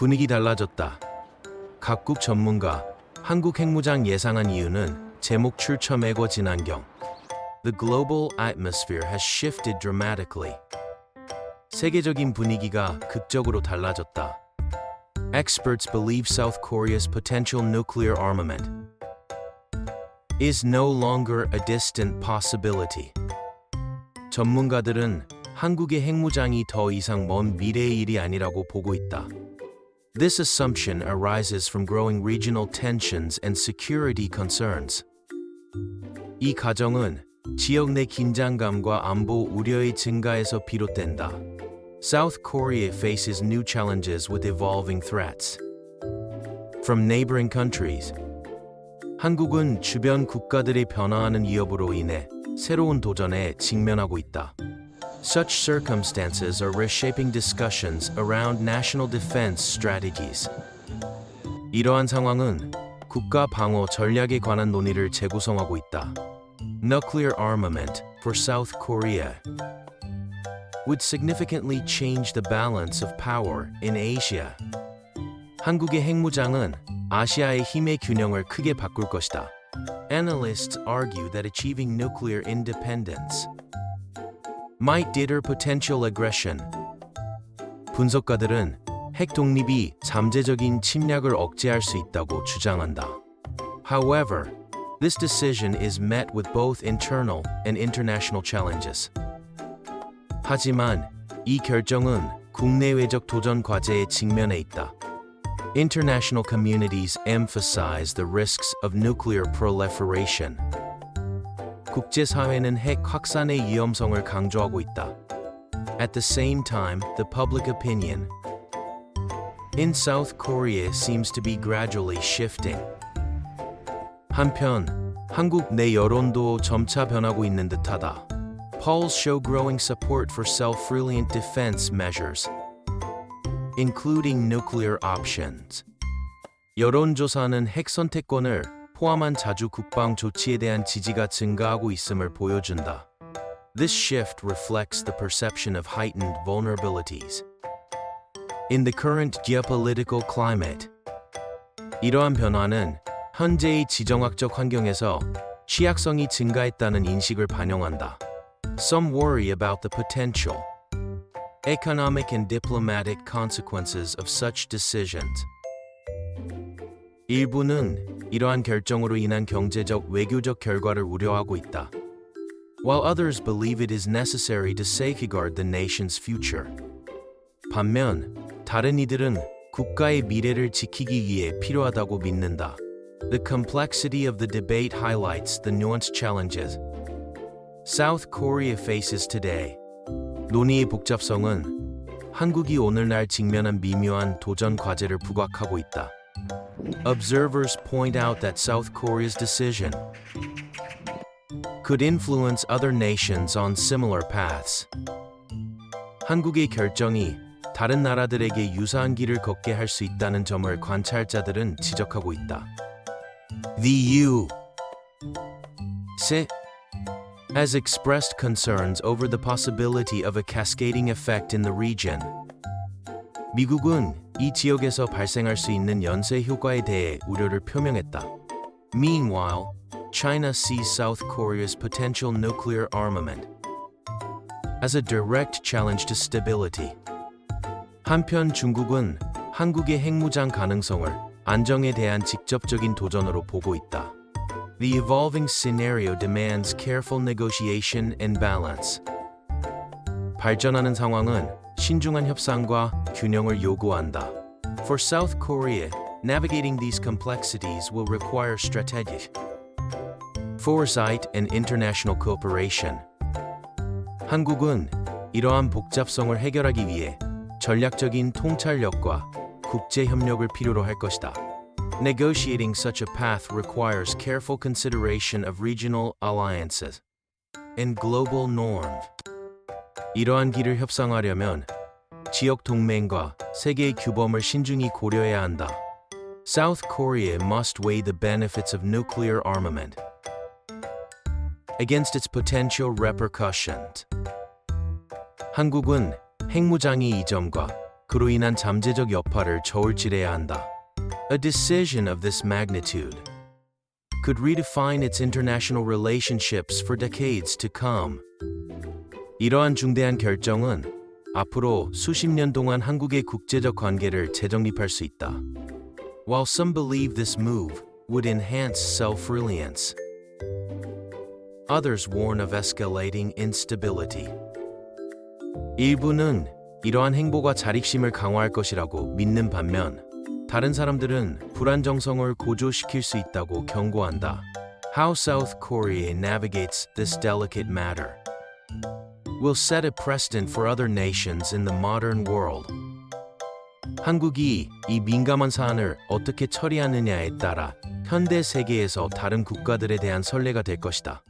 분위기 달라졌다. 각국 전문가, 한국 핵무장 예상한 이유는 제목 출처 매고 진안경. The global atmosphere has shifted dramatically. 세계적인 분위기가 극적으로 달라졌다. Experts believe South Korea's potential nuclear armament is no longer a distant possibility. 전문가들은 한국의 핵무장이 더 이상 먼 미래의 일이 아니라고 보고 있다. This assumption arises from growing regional tensions and security concerns. 이 가정은 지역 내 긴장감과 안보 우려의 증가에서 비롯된다. South Korea faces new challenges with evolving threats. From neighboring countries, 한국은 주변 국가들의 변화하는 위협으로 인해 새로운 도전에 직면하고 있다. Such circumstances are reshaping discussions around national defense strategies. 이러한 상황은 국가 방어 전략에 관한 논의를 재구성하고 있다. Nuclear armament for South Korea would significantly change the balance of power in Asia. 한국의 핵무장은 아시아의 힘의 균형을 크게 바꿀 것이다. Analysts argue that achieving nuclear independence might deter potential aggression. 분석가들은 핵 독립이 잠재적인 침략을 억제할 수 있다고 주장한다. However, this decision is met with both internal and international challenges. 하지만 이 결정은 국내외적 도전 과제에 직면해 있다. International communities emphasize the risks of nuclear proliferation. 국제사회는 핵 확산의 위험성을 강조하고 있다. At the same time, the public opinion in South Korea seems to be gradually shifting. 한편, 한국 내 여론도 점차 변하고 있는 듯하다. Polls show growing support for self-reliant defense measures, including nuclear options. 여론조사는 핵 선택권을 포함한 자주 국방 조치에 대한 지지가 증가하고 있음을 보여준다. This shift reflects the perception of heightened vulnerabilities. In the current geopolitical climate, 이러한 변화는 현재의 지정학적 환경에서 취약성이 증가했다는 인식을 반영한다. Some worry about the potential economic and diplomatic consequences of such decisions. 일부는 이러한 결정으로 인한 경제적 외교적 결과를 우려하고 있다. While others believe it is necessary to safeguard the nation's future. 반면 다른 이들은 국가의 미래를 지키기 위해 필요하다고 믿는다. The complexity of the debate highlights the nuanced challenges South Korea faces today. 논의의 복잡성은 한국이 오늘날 직면한 미묘한 도전 과제를 부각하고 있다. Observers point out that South Korea's decision could influence other nations on similar paths. 한국의 결정이 다른 나라들에게 유사한 길을 걷게 할 수 있다는 점을 관찰자들은 지적하고 있다. The U has expressed concerns over the possibility of a cascading effect in the region. 미국은 이 지역에서 발생할 수 있는 연쇄 효과에 대해 우려를 표명했다. Meanwhile, China sees South Korea's potential nuclear armament as a direct challenge to stability. 한편 중국은 한국의 핵무장 가능성을 안정에 대한 직접적인 도전으로 보고 있다. The evolving scenario demands careful negotiation and balance. 발전하는 상황은 신중한 협상과 균형을 요구한다. For South Korea, navigating these complexities will require strategic foresight and international cooperation. 한국은 이러한 복잡성을 해결하기 위해 전략적인 통찰력과 국제 협력을 필요로 할 것이다. Negotiating such a path requires careful consideration of regional alliances and global norms. 이러한 길을 협상하려면 지역 동맹과 세계의 규범을 신중히 고려해야 한다. South Korea must weigh the benefits of nuclear armament against its potential repercussions. 한국은 핵무장의 이점과 그로 인한 잠재적 여파를 저울질해야 한다. A decision of this magnitude could redefine its international relationships for decades to come. 이러한 중대한 결정은 앞으로 수십 년 동안 한국의 국제적 관계를 재정립할 수 있다. While some believe this move would enhance self-reliance, others warn of escalating instability. 일부는 이러한 행보가 자립심을 강화할 것이라고 믿는 반면 다른 사람들은 불안 정성을 고조시킬 수 있다고 경고한다. How South Korea navigates this delicate matter will set a precedent for other nations in the modern world. 한국이 이 민감한 사안을 어떻게 처리하느냐에 따라 현대 세계에서 다른 국가들에 대한 선례가 될 것이다.